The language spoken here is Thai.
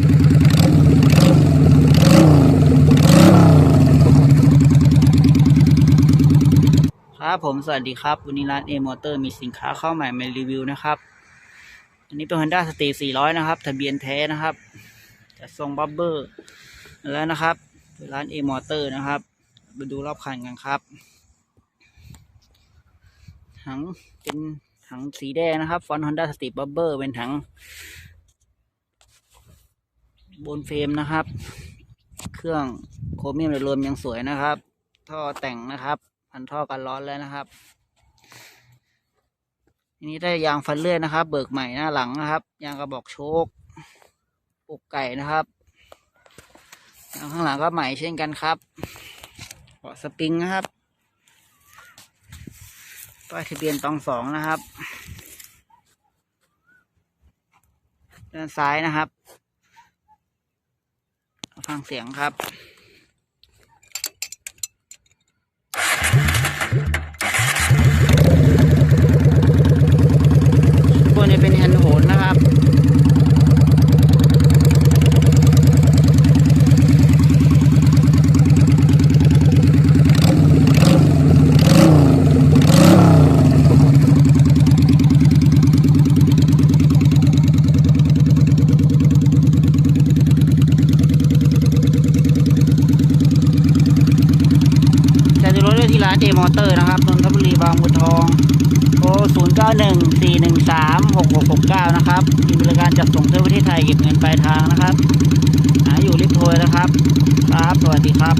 ครับผมสวัสดีครับ วันนี้ร้านเอมอเตอร์มีสินค้าเข้าใหม่มารีวิวนะครับ อันนี้เป็น Honda s t ี400 นะครับ ทะเบียนแท้นะครับจะทรงบับเบอร์แล้วนะครับร้านเอมอเตอร์นะครับไปดูรอบคันกันครับ ถังเป็นถังสีแดงนะครับ ฟอนต์ Honda s t ี e บับเบอร์เป็นถัง บนเฟรมนะครับ เครื่องโครเมียมโดยรวมยังสวยนะครับ ท่อแต่งนะครับ พันท่อกันร้อนแล้วนะครับทีนี้ได้ยางฟันเลื่อยนะครับ เบิกใหม่หน้าหลังนะครับ ยางกระบอกโชคอกไก่นะครับยางข้างหลังก็ใหม่เช่นกันครับเบาะสปริงนะครับป้ายทะเบียนตองสองนะครับ ด้านซ้ายนะครับ ฟังเสียงครับ พวกนี้เป็นแฮนด์โหนนะครับ จะดูรถได้ที่ร้านเจมอเตอร์นะครับนนทบุรีบางบัวทองโทร0 9 1 4 1 3 6 6 6 9 นะครับมีบริการจัดส่งทั่วประเทศไทยเก็บเงินปลายทางนะครับ หาอยู่ริบโทยนะครับ ครับ สวัสดีครับ